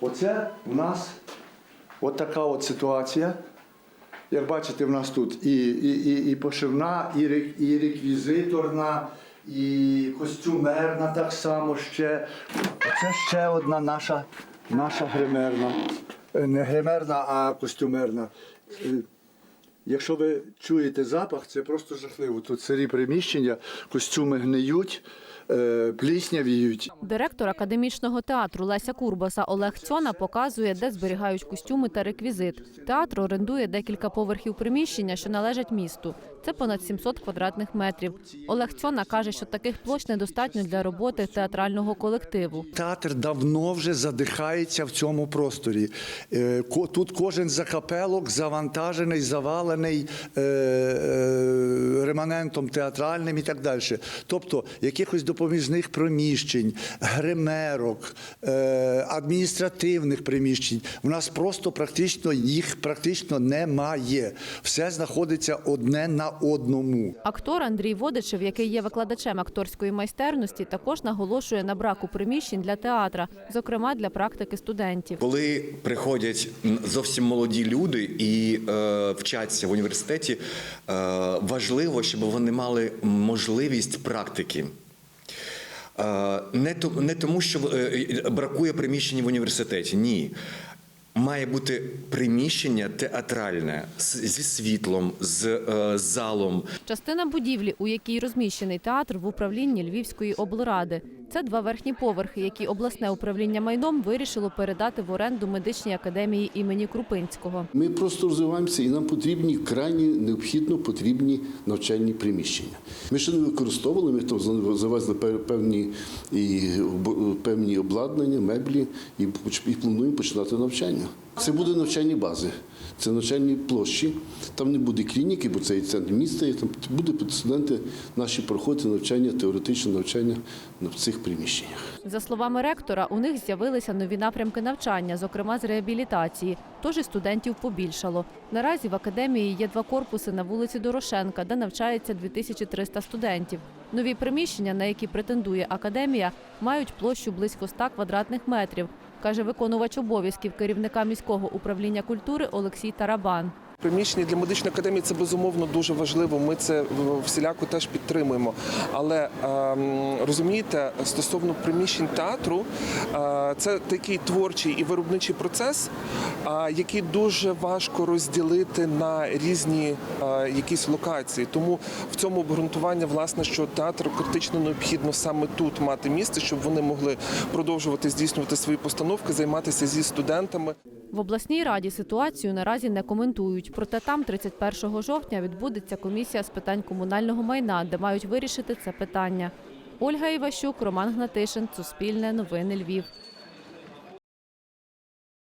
Оце у нас от така от ситуація. Як бачите, в нас тут і, і, і, і пошивна, і, і реквізиторна, і костюмерна так само ще. Оце ще одна наша, наша гримерна. Е, Не гримерна, а костюмерна. Е, Якщо ви чуєте запах, це просто жахливо. Тут сирі приміщення, костюми гниють, пліснявіють. Директор академічного театру Леся Курбаса Олег Цьона показує, де зберігають костюми та реквізит. Театр орендує декілька поверхів приміщення, що належать місту. Це понад 700 квадратних метрів. Олег Цьона каже, що таких площ недостатньо для роботи театрального колективу. Театр давно вже задихається в цьому просторі. Е, Тут кожен закапелок завантажений, завалений е, е, реманентом театральним і так далі. Тобто якихось допоміжних приміщень, гримерок, е, адміністративних приміщень. У нас просто практично їх практично немає. Все знаходиться одне на одному. Актор Андрій Водичев, який є викладачем акторської майстерності, також наголошує на браку приміщень для театра, зокрема для практики студентів. Коли приходять зовсім молоді люди і е, вчаться в університеті, е, важливо, щоб вони мали можливість практики. Е, не, то, не тому, що е, е, бракує приміщень в університеті. Ні. Має бути приміщення театральне зі світлом, з е, залом, Частина будівлі, у якій розміщений театр, в управлінні Львівської облради. Це два верхні поверхи, які обласне управління майном вирішило передати в оренду медичній академії імені Крупинського. Ми просто розвиваємося і нам потрібні крайні необхідно потрібні навчальні приміщення. Ми ще не використовували, ми там завезли пе- певні, і, певні обладнання, меблі і, поч- і плануємо починати навчання. Це буде навчальні бази, це навчальні площі. Там не буде клініки, бо це і центр міста. І там будуть студенти наші проходити навчання, теоретичне навчання в цих приміщеннях. За словами ректора, у них з'явилися нові напрямки навчання, зокрема з реабілітації. Тож і студентів побільшало. Наразі в академії є два корпуси на вулиці Дорошенка, де навчається 2300 студентів. Нові приміщення, на які претендує академія, мають площу близько 100 квадратних метрів, каже виконувач обов'язків керівника міського управління культури Олексій Тарабан. Приміщення для медичної академії це безумовно дуже важливо. Ми це всіляко теж підтримуємо. Але ем, розумієте, стосовно приміщень театру, е, це такий творчий і виробничий процес, е, який дуже важко розділити на різні е, якісь локації. Тому в цьому обґрунтування, власне, що театру критично необхідно саме тут мати місце, щоб вони могли продовжувати здійснювати свої постановки, займатися зі студентами. В обласній раді ситуацію наразі не коментують. Проте там 31 жовтня відбудеться комісія з питань комунального майна, де мають вирішити це питання. Ольга Іващук, Роман Гнатишин, Суспільне новини Львів.